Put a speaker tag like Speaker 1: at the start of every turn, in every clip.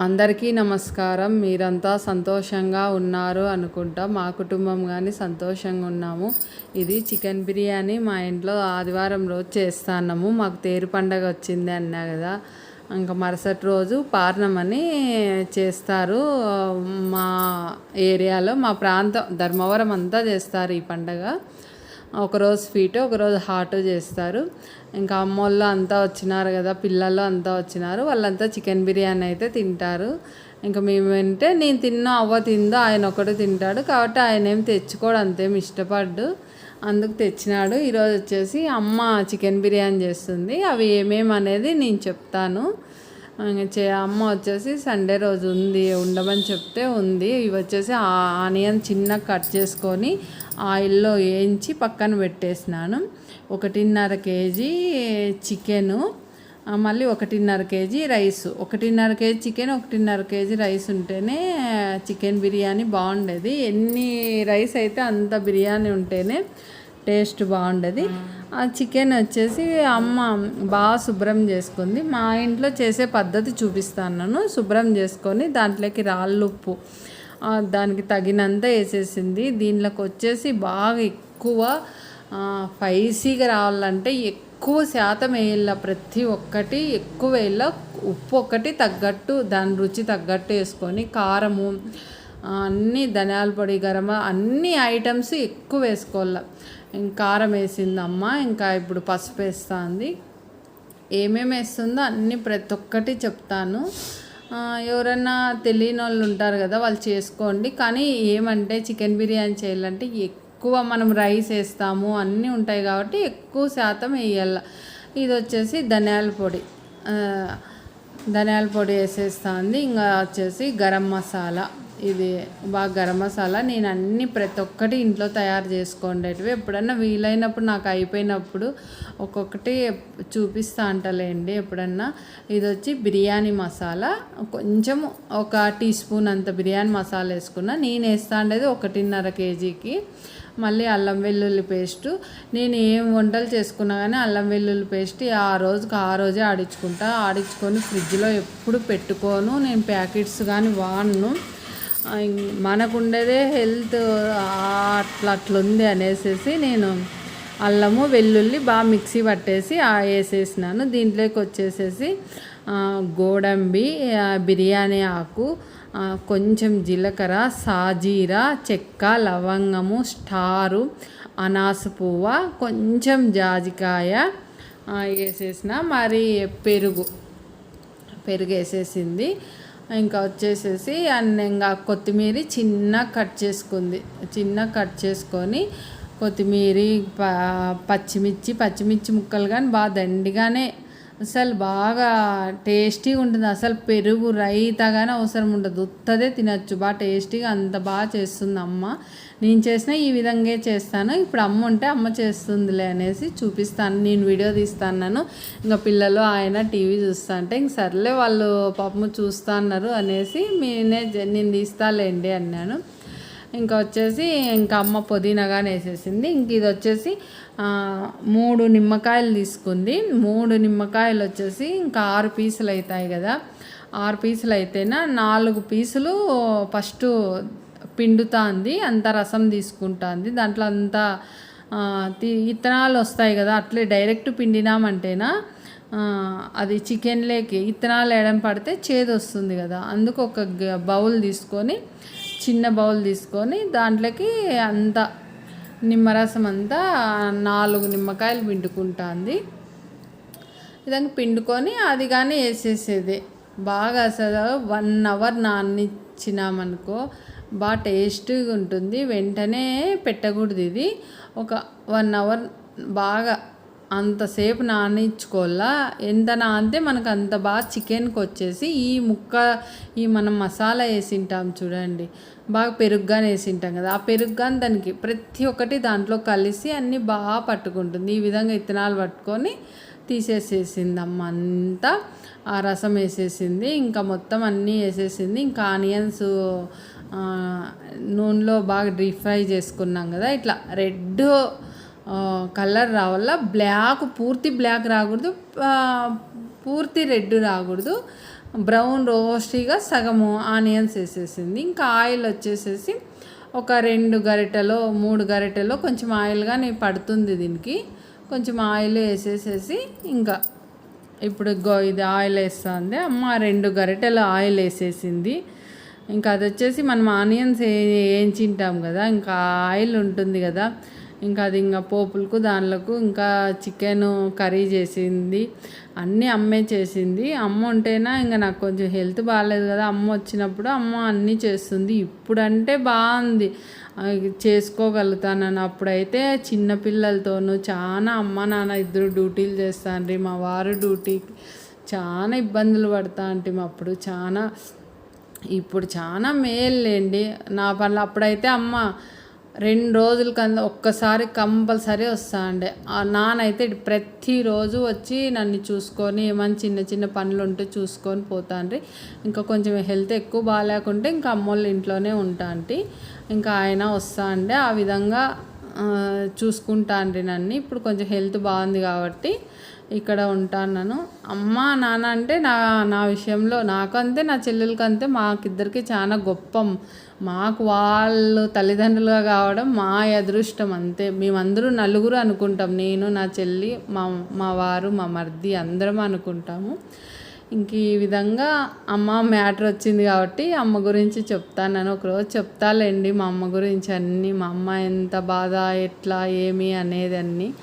Speaker 1: అందరికీ నమస్కారం. మీరంతా సంతోషంగా ఉన్నారు అనుకుంటా. మా కుటుంబం కానీ సంతోషంగా ఉన్నాము. ఇది చికెన్ బిర్యానీ మా ఇంట్లో ఆదివారం రోజు చేస్తాన్నాము. మాకు తేరు పండగ వచ్చింది అన్నా కదా. ఇంకా మరుసటి రోజు పార్ణమని చేస్తారు. మా ఏరియాలో మా ప్రాంతం ధర్మవరం అంతా చేస్తారు ఈ పండగ. ఒకరోజు స్వీట్ ఒకరోజు హాట్ చేస్తారు. ఇంకా అమ్మోళ్ళు అంతా వచ్చినారు కదా పిల్లలు అంతా వచ్చినారు. వాళ్ళంతా చికెన్ బిర్యానీ అయితే తింటారు. ఇంకా మేము అంటే నేను తిన్నా అవ్వ తిందో ఆయన ఒకటి తింటాడు. కాబట్టి ఆయన ఏం తెచ్చుకోడు అంతేం ఇష్టపడ్డు. అందుకు తెచ్చినాడు. ఈరోజు వచ్చేసి అమ్మ చికెన్ బిర్యానీ చేస్తుంది. అవి ఏమేమి అనేది నేను చెప్తాను. చే అమ్మ వచ్చేసి సండే రోజు ఉంది ఉండమని చెప్తే ఉంది. ఇవి వచ్చేసి ఆనియన్ చిన్న కట్ చేసుకొని ఆయిల్లో వేయించి పక్కన పెట్టేసినాను. ఒకటిన్నర కేజీ చికెను. మళ్ళీ ఒకటిన్నర కేజీ రైస్. ఒకటిన్నర కేజీ చికెన్ ఒకటిన్నర కేజీ రైస్ ఉంటేనే చికెన్ బిర్యానీ బాగుండేది. ఎన్ని రైస్ అయితే అంత బిర్యానీ ఉంటేనే టేస్ట్ బాగుండేది. ఆ చికెన్ వచ్చేసి అమ్మ బాగా శుభ్రం చేసుకుంది. మా ఇంట్లో చేసే పద్ధతి చూపిస్తాను శుభ్రం చేసుకొని దాంట్లోకి రాళ్ళుప్పు దానికి తగినంత వేసేసింది. దీనిలోకి వచ్చేసి బాగా ఎక్కువ స్పైసీగా రావాలంటే ఎక్కువ శాతం వేయాల ప్రతి ఒక్కటి ఎక్కువ వేయాల ఉప్పు ఒకటి తగ్గట్టు దాని రుచి తగ్గట్టు వేసుకొని కారము అన్నీ ధనియాల పొడి గరం అన్ని ఐటమ్స్ ఎక్కువ వేసుకోవాలి. కారం వేసిందమ్మ ఇంకా ఇప్పుడు పసుపు వేస్తుంది. ఏమేమి వేస్తుందో అన్నీ ప్రతి ఒక్కటి చెప్తాను. ఎవరన్నా తెలియని వాళ్ళు ఉంటారు కదా వాళ్ళు చేసుకోండి. కానీ ఏమంటే చికెన్ బిర్యానీ చేయాలంటే ఎక్కువ మనం రైస్ వేస్తాము అన్నీ ఉంటాయి కాబట్టి ఎక్కువ శాతం వేయాల. ఇది వచ్చేసి ధనియాల పొడి. ధనియాల పొడి వేసేస్తుంది. ఇంకా వచ్చేసి గరం మసాలా. ఇది బాగా గరం మసాలా. నేను అన్ని ప్రతి ఒక్కటి ఇంట్లో తయారు చేసుకోండేటివి. ఎప్పుడన్నా వీలైనప్పుడు నాకు అయిపోయినప్పుడు ఒక్కొక్కటి చూపిస్తా అంటలేండి. ఎప్పుడన్నా ఇది వచ్చి బిర్యానీ మసాలా. కొంచెం ఒక టీ స్పూన్ అంత బిర్యానీ మసాలా వేసుకున్నా. నేను వేస్తా ఉండేది ఒకటిన్నర కేజీకి. మళ్ళీ అల్లం వెల్లుల్లి పేస్టు. నేను ఏం వంటలు చేసుకున్నా కానీ అల్లం వెల్లుల్లి పేస్ట్ ఆ రోజుకి ఆ రోజే ఆడించుకుంటా. ఆడించుకొని ఫ్రిడ్జ్లో ఎప్పుడు పెట్టుకోను. నేను ప్యాకెట్స్ కానీ వాడను. మనకు ఉండేదే హెల్త్ అట్లా అట్లుంది అనేసి నేను అల్లము వెల్లుల్లి బాగా మిక్సీ పట్టేసి వేసేసినాను దీంట్లోకి వచ్చేసేసి గోడంబి బిర్యానీ ఆకు కొంచెం జీలకర్ర సాజీర చెక్క లవంగము స్టారు అనాస పువ్వ కొంచెం జాజికాయ వేసేసిన మరి పెరుగు పెరుగు వేసేసింది ఇంకా వచ్చేసేసి అండ్ ఇంకా కొత్తిమీర చిన్న కట్ చేసుకుంది. చిన్న కట్ చేసుకొని కొత్తిమీర పచ్చిమిర్చి పచ్చిమిర్చి ముక్కలు కానీ బాగా దండిగానే అసలు బాగా టేస్టీగా ఉంటుంది. అసలు పెరుగు రైతగానే అవసరం ఉండదు. ఉత్తదే తినచ్చు. బాగా టేస్టీగా అంత బాగా చేస్తుంది అమ్మ. నేను చేసిన ఈ విధంగా చేస్తాను. ఇప్పుడు అమ్మ ఉంటే అమ్మ చేస్తుందిలే అనేసి చూపిస్తాను. నేను వీడియో తీస్తాను ఇంకా పిల్లలు ఆయన టీవీ చూస్తా అంటే ఇంక సర్లే వాళ్ళు పాపము చూస్తా అన్నారు అనేసి నేనే నేను తీస్తాలేండి అన్నాను. ఇంకా వచ్చేసి ఇంకా అమ్మ పుదీనాగానే వేసేసింది. ఇంక ఇది వచ్చేసి మూడు నిమ్మకాయలు తీసుకుంది. మూడు నిమ్మకాయలు వచ్చేసి ఇంకా ఆరు పీసులు అవుతాయి కదా. ఆరు పీసులు అయితేనా నాలుగు పీసులు ఫస్ట్ పిండుతుంది అంత రసం తీసుకుంటుంది దాంట్లో అంతా ఇత్తనాలు వస్తాయి కదా అట్లే డైరెక్ట్ పిండినామంటేనా అది చికెన్లోకి ఇత్తనాలు వేయడం పడితే చేదు వస్తుంది కదా. అందుకు ఒక బౌల్ తీసుకొని చిన్న బౌల్ తీసుకొని దాంట్లోకి అంత నిమ్మరసం అంతా నాలుగు నిమ్మకాయలు పిండుకుంటుంది. ఇదంతా పిండుకొని అది కానీ వేసేసేది. బాగా అసలు వన్ అవర్ నానిచ్చినామనుకో బాగా టేస్టీగా ఉంటుంది. వెంటనే పెట్టకూడదు ఇది. ఒక వన్ అవర్ బాగా అంతసేపు నానించుకోవాలా ఎంత నానితే మనకు అంత బాగా చికెన్కి వచ్చేసి ఈ ముక్క ఈ మనం మసాలా వేసింటాం చూడండి. బాగా పెరుగుగానే వేసింటాం కదా. ఆ పెరుగ్గాని దానికి ప్రతి ఒక్కటి దాంట్లో కలిసి అన్నీ బాగా పట్టుకుంటుంది. ఈ విధంగా ఇత్తనాలు పట్టుకొని తీసేసేసింది అమ్మ అంతా. ఆ రసం వేసేసింది ఇంకా మొత్తం అన్నీ వేసేసింది. ఇంకా ఆనియన్స్ నూనెలో బాగా డీప్ ఫ్రై చేసుకున్నాం కదా. ఇట్లా రెడ్ కలర్ రావాల బ్లాక్ పూర్తి బ్లాక్ రాకూడదు. పూర్తి రెడ్ రాకూడదు. బ్రౌన్ రోస్టీగా సగము ఆనియన్స్ వేసేసింది. ఇంకా ఆయిల్ వచ్చేసేసి ఒక రెండు గరిటెలో మూడు గరిటెలో కొంచెం ఆయిల్గా నేను పడుతుంది దీనికి. కొంచెం ఆయిల్ వేసేసేసి ఇంకా ఇప్పుడు గో ఇది ఆయిల్ వేస్తుంది. అమ్మ రెండు గరిటెలు ఆయిల్ వేసేసింది. ఇంకా అది వచ్చేసి మనం ఆనియన్స్ వేయించింటాం కదా ఇంకా ఆయిల్ ఉంటుంది కదా. ఇంకా అది ఇంకా పోపులకు దానిలకు ఇంకా చికెన్ కర్రీ చేసింది. అన్నీ అమ్మే చేసింది. అమ్మ ఉంటేనా ఇంకా నాకు కొంచెం హెల్త్ బాగాలేదు కదా. అమ్మ వచ్చినప్పుడు అమ్మ అన్నీ చేస్తుంది. ఇప్పుడంటే బాగుంది. చేసుకోగలుగుతానని. అప్పుడైతే చిన్నపిల్లలతోనూ చాలా అమ్మ నాన్న ఇద్దరు డ్యూటీలు చేస్తాండ్రి. మా వారు డ్యూటీకి చాలా ఇబ్బందులు పడతా అంటే అప్పుడు. చాలా ఇప్పుడు చాలా మేలులేండి నా పనులు అప్పుడైతే అమ్మ రెండు రోజుల కింద ఒక్కసారి కంపల్సరీ వస్తా అండే. నానైతే ప్రతిరోజు వచ్చి నన్ను చూసుకొని ఏమైనా చిన్న చిన్న పనులు ఉంటే చూసుకొని పోతాండ్రి ఇంకా కొంచెం హెల్త్ ఎక్కువ బాగాలేకుంటే ఇంకా అమ్మోళ్ళ ఇంట్లోనే ఉంటా అండి ఇంకా ఆయన వస్తా అండే. ఆ విధంగా ఆ, చూసుకుంటాండ్రి నన్ను. ఇప్పుడు కొంచెం హెల్త్ బాగుంది కాబట్టి ఇక్కడ ఉంటాను అమ్మ నాన్న అంటే నా నా విషయంలో నాకంతే నా చెల్లెలకి అంతే మాకిద్దరికి చాలా గొప్ప. మాకు వాళ్ళు తల్లిదండ్రులుగా కావడం మా అదృష్టం అంతే. మేమందరూ నలుగురు అనుకుంటాం. నేను నా చెల్లి మా మా వారు మా మర్ది అందరం అనుకుంటాము. ఇంక ఈ విధంగా అమ్మ మ్యాటర్ వచ్చింది కాబట్టి అమ్మ గురించి చెప్తాను ఒకరోజు చెప్తాలేండి మా అమ్మ గురించి అన్నీ మా అమ్మ ఎంత బాధ ఎట్లా ఏమి అనేది అన్నీ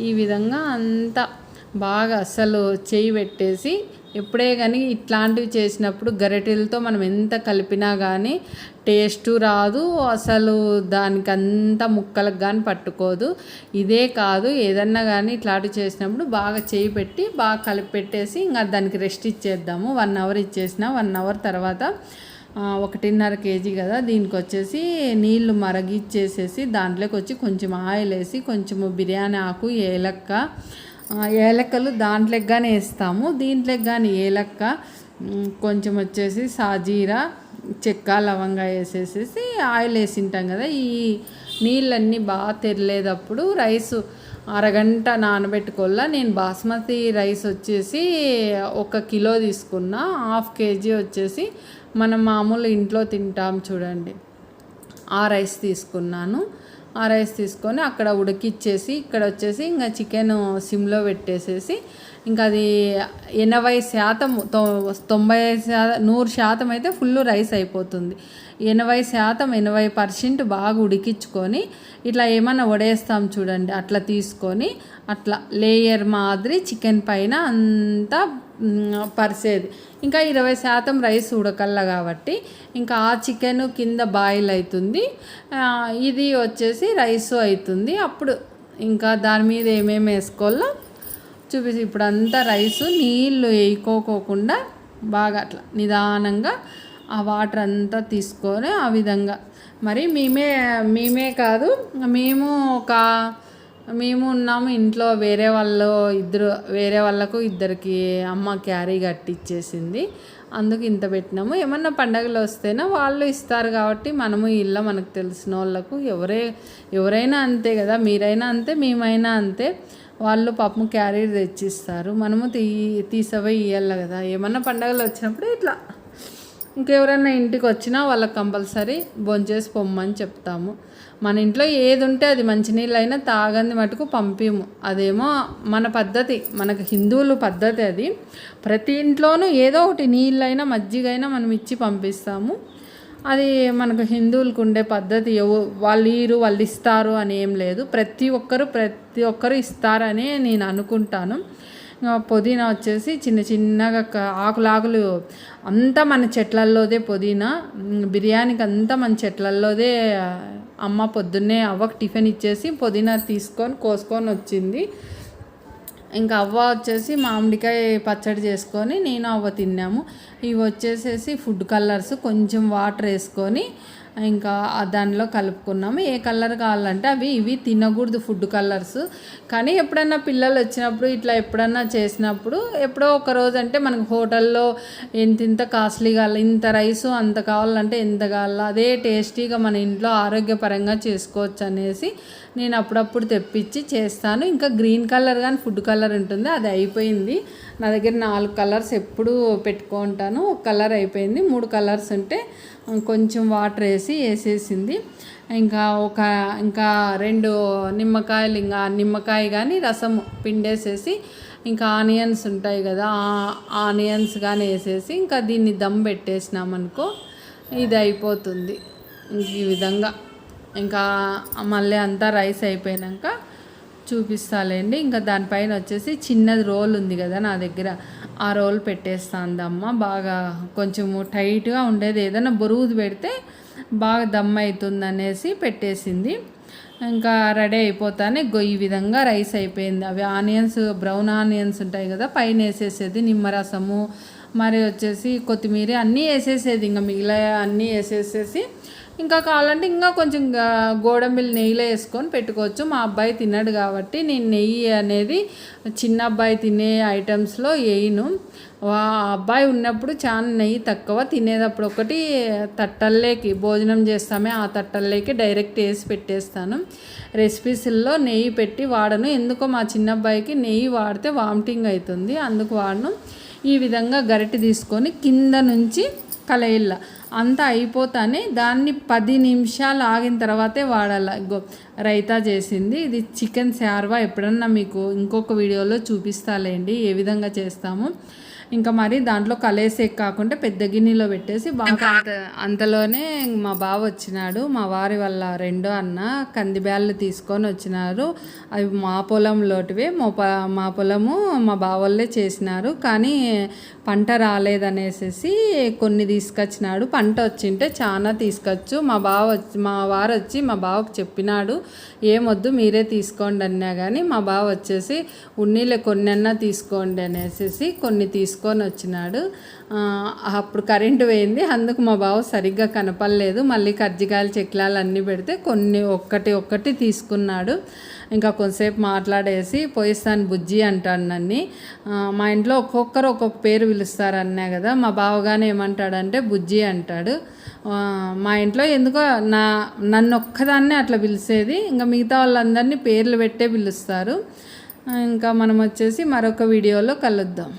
Speaker 1: ఈ విధంగా అంత బాగా అసలు చేయి పెట్టేసి ఎప్పుడే కానీ ఇట్లాంటివి చేసినప్పుడు గరిటెలతో మనం ఎంత కలిపినా కానీ టేస్ట్ రాదు అసలు దానికి అంత ముక్కలకు కానీ పట్టుకోదు. ఇదే కాదు ఏదన్నా కానీ ఇట్లాంటివి చేసినప్పుడు బాగా చేయి పెట్టి బాగా కలిపి పెట్టేసి ఇంకా దానికి రెస్ట్ ఇచ్చేద్దాము. వన్ అవర్ ఇచ్చేసిన వన్ అవర్ తర్వాత ఒకటిన్నర కేజీ కదా దీనికి వచ్చేసి నీళ్ళు మరగిచ్చేసేసి దాంట్లోకి వచ్చి కొంచెం ఆయిల్ వేసి కొంచెము బిర్యానీ ఆకు ఏలక్క ఏలక్కలు దాంట్లోకి కానీ వేస్తాము. దీంట్లోకి కానీ ఏలక్క కొంచెం వచ్చేసి సాజీరా చెక్క లవంగా వేసేసేసి ఆయిల్ వేసింటాం కదా. ఈ నీళ్ళన్నీ బాగా తెరలేదప్పుడు రైస్ అరగంట నానబెట్టుకోవాలా. నేను బాస్మతి రైస్ వచ్చేసి ఒక కిలో తీసుకున్నా. హాఫ్ కేజీ వచ్చేసి మనం మామూలు ఇంట్లో తింటాం చూడండి. ఆ రైస్ తీసుకున్నాను. ఆ రైస్ తీసుకొని అక్కడ ఉడికిచ్చేసి ఇక్కడ వచ్చేసి ఇంకా చికెన్ సిమ్లో పెట్టేసేసి ఇంకా అది ఎనభై శాతం తొంభై శాతం నూరు శాతం అయితే ఫుల్ రైస్ అయిపోతుంది. ఎనభై శాతం ఎనభై పర్సెంట్ బాగా ఉడికించుకొని ఇట్లా ఏమైనా వడేస్తాం చూడండి అట్లా తీసుకొని అట్లా లేయర్ మాదిరి చికెన్ పైన అంతా పరిసేది ఇంకా ఇరవై శాతం రైస్ ఉడకల్ల కాబట్టి ఇంకా ఆ చికెన్ కింద బాయిల్ అవుతుంది ఇది వచ్చేసి రైస్ అవుతుంది అప్పుడు ఇంకా దాని మీద ఏమేమి వేసుకోవాలో చూపిసి ఇప్పుడు అంతా రైస్ నీళ్ళు వేయకోకోకుండా బాగా అట్లా నిదానంగా ఆ వాటర్ అంతా తీసుకొని ఆ విధంగా. మరి మేమే మేమే కాదు మేము ఒక మేము ఉన్నాము ఇంట్లో వేరే వాళ్ళు ఇద్దరు వేరే వాళ్ళకు ఇద్దరికి అమ్మ క్యారీ కట్టిచ్చేసింది. అందుకు ఇంత పెట్టినాము. ఏమన్నా పండగలు వస్తేనా వాళ్ళు ఇస్తారు కాబట్టి మనము ఇళ్ళ మనకు తెలిసిన వాళ్ళకు ఎవరే ఎవరైనా అంతే కదా మీరైనా అంతే మేమైనా అంతే వాళ్ళు పాపం క్యారీ తెచ్చిస్తారు. మనము తీ తీసపోయి ఇవ్వాలి కదా. ఏమన్నా పండగలు వచ్చినప్పుడు ఇట్లా. ఇంకెవరైనా ఇంటికి వచ్చినా వాళ్ళకి కంపల్సరీ భోంచేసి పొమ్మని చెప్తాము. మన ఇంట్లో ఏది ఉంటే అది మంచినీళ్ళైనా తాగంది మటుకు పంపిము. అదేమో మన పద్ధతి మనకు హిందువులు పద్ధతి అది. ప్రతి ఇంట్లోనూ ఏదో ఒకటి నీళ్ళైనా మజ్జిగైనా మనం ఇచ్చి పంపిస్తాము. అది మనకు హిందువులకు ఉండే పద్ధతి. వాళ్ళు ఈరు వాళ్ళు ఇస్తారు అని ఏం లేదు. ప్రతి ఒక్కరు ప్రతి ఒక్కరు ఇస్తారని నేను అనుకుంటాను. పుదీనా వచ్చేసి చిన్న చిన్నగా ఆకులాకులు అంతా మన చెట్లల్లోదే పుదీనా. బిర్యానీకి అంతా మన చెట్లల్లోదే అమ్మ పొద్దున్నే అవ్వకు టిఫిన్ ఇచ్చేసి పుదీనా తీసుకొని కోసుకొని వచ్చింది. ఇంకా అవ్వ వచ్చేసి మామిడికాయ పచ్చడి చేసుకొని నేను అవ్వ తిన్నాము. ఇవి వచ్చేసేసి ఫుడ్ కలర్స్ కొంచెం వాటర్ వేసుకొని ఇంకా దానిలో కలుపుకున్నాము ఏ కలర్ కావాలంటే అవి ఇవి తినకూడదు ఫుడ్ కలర్స్. కానీ ఎప్పుడన్నా పిల్లలు వచ్చినప్పుడు ఇట్లా ఎప్పుడన్నా చేసినప్పుడు ఎప్పుడో ఒక రోజు అంటే మనకు హోటల్లో ఎంత ఇంత కాస్ట్లీ కావాలి ఇంత రైస్ అంత కావాలంటే ఎంత కావాలా అదే టేస్టీగా మన ఇంట్లో ఆరోగ్యపరంగా చేసుకోవచ్చు అనేసి నేను అప్పుడప్పుడు తెప్పించి చేస్తాను. ఇంకా గ్రీన్ కలర్ కానీ ఫుడ్ కలర్ ఉంటుంది. అది అయిపోయింది. నా దగ్గర నాలుగు కలర్స్ ఎప్పుడు పెట్టుకుంటాను. ఒక కలర్ అయిపోయింది. మూడు కలర్స్ ఉంటే కొంచెం వాటర్ వేసి వేసేసింది. ఇంకా ఒక ఇంకా రెండు నిమ్మకాయలు ఇంకా నిమ్మకాయ కానీ రసం పిండేసేసి ఇంకా ఆనియన్స్ ఉంటాయి కదా ఆ ఆనియన్స్ కానీ వేసేసి ఇంకా దీన్ని దమ్ పెట్టేసినామనుకో ఇది అయిపోతుంది. ఈ విధంగా. ఇంకా మళ్ళీ అంతా రైస్ అయిపోయాక చూపిస్తాలేండి. ఇంకా దానిపైన వచ్చేసి చిన్నది రోల్ ఉంది కదా నా దగ్గర. ఆ రోల్ పెట్టేస్తాను దమ్మ బాగా కొంచెము టైట్గా ఉండేది. ఏదైనా బరువుది పెడితే బాగా దమ్ అవుతుంది అనేసి పెట్టేసింది. ఇంకా రెడీ అయిపోతానే ఈ విధంగా రైస్ అయిపోయింది. అవి ఆనియన్స్ బ్రౌన్ ఆనియన్స్ ఉంటాయి కదా పైన వేసేసేది నిమ్మరసము మరి వచ్చేసి కొత్తిమీర అన్నీ వేసేసేది. ఇంకా మిగిలిన అన్నీ వేసేసేసి ఇంకా కావాలంటే ఇంకా కొంచెం గోడంబిల్ నెయ్యిలో వేసుకొని పెట్టుకోవచ్చు. మా అబ్బాయి తిన్నాడు కాబట్టి నేను నెయ్యి అనేది చిన్న అబ్బాయి తినే ఐటమ్స్లో వేయను. వా- ఆ అబ్బాయి ఉన్నప్పుడు చాలా నెయ్యి తక్కువ తినేటప్పుడు ఒకటి తట్టల్లేకి భోజనం చేస్తామే ఆ తట్టల్లేకి డైరెక్ట్ వేసి పెట్టేస్తాను. రెసిపీస్లో నెయ్యి పెట్టి వాడను. ఎందుకో మా చిన్న అబ్బాయికి నెయ్యి వాడితే వామిటింగ్ అవుతుంది అందుకు వాడను. ఈ విధంగా గరిటె తీసుకొని కింద నుంచి కలయిల్లా అంతా అయిపోతానే దాన్ని పది నిమిషాలు ఆగిన తర్వాతే వాడాలి. రైతా చేసింది. ఇది చికెన్ శార్వా. ఎప్పుడన్నా మీకు ఇంకొక వీడియోలో చూపిస్తాలేండి ఏ విధంగా చేస్తాము. ఇంకా మరి దాంట్లో కలేసే కాకుండా పెద్ద గిన్నెలో పెట్టేసి బాగా అంత అంతలోనే మా బావ వచ్చినాడు. మా వారి వల్ల రెండో అన్న కందిబ్యాళ్ళు తీసుకొని వచ్చినారు. అవి మా పొలంలోటివే. మా మా పొలము మా బావల్లే చేసినారు. కానీ పంట రాలేదనేసి కొన్ని తీసుకొచ్చినాడు. పంట వచ్చింటే చాలా తీసుకొచ్చు. మా బావ వచ్చి మా వారు వచ్చి మా బావకు చెప్పినాడు. ఏమొద్దు మీరే తీసుకోండి అన్నా కానీ మా బావ వచ్చేసి ఉన్నీళ్ళే కొన్ని అన్నా తీసుకోండి అనేసి కొన్ని తీసుకొని వచ్చినాడు. అప్పుడు కరెంటు పోయింది. అందుకు మా బావ సరిగ్గా కనపడలేదు. మళ్ళీ కజ్జికాయలు చెక్లాలు అన్నీ పెడితే కొన్ని ఒక్కటి ఒక్కటి తీసుకున్నాడు. ఇంకా కొంతసేపు మాట్లాడేసి పోయిస్తాను బుజ్జి అంటాడు నన్ను. మా ఇంట్లో ఒక్కొక్కరు ఒక్కొక్క పేరు పిలుస్తారు అన్నా కదా. మా బావగానే ఏమంటాడంటే బుజ్జి అంటాడు. మా ఇంట్లో ఎందుకో నా నన్ను ఒక్కదాన్నే అట్లా పిలిచేది. ఇంకా మిగతా వాళ్ళందరినీ పేర్లు పెట్టే పిలుస్తారు. ఇంకా మనం వచ్చేసి మరొక వీడియోలో కలుద్దాం.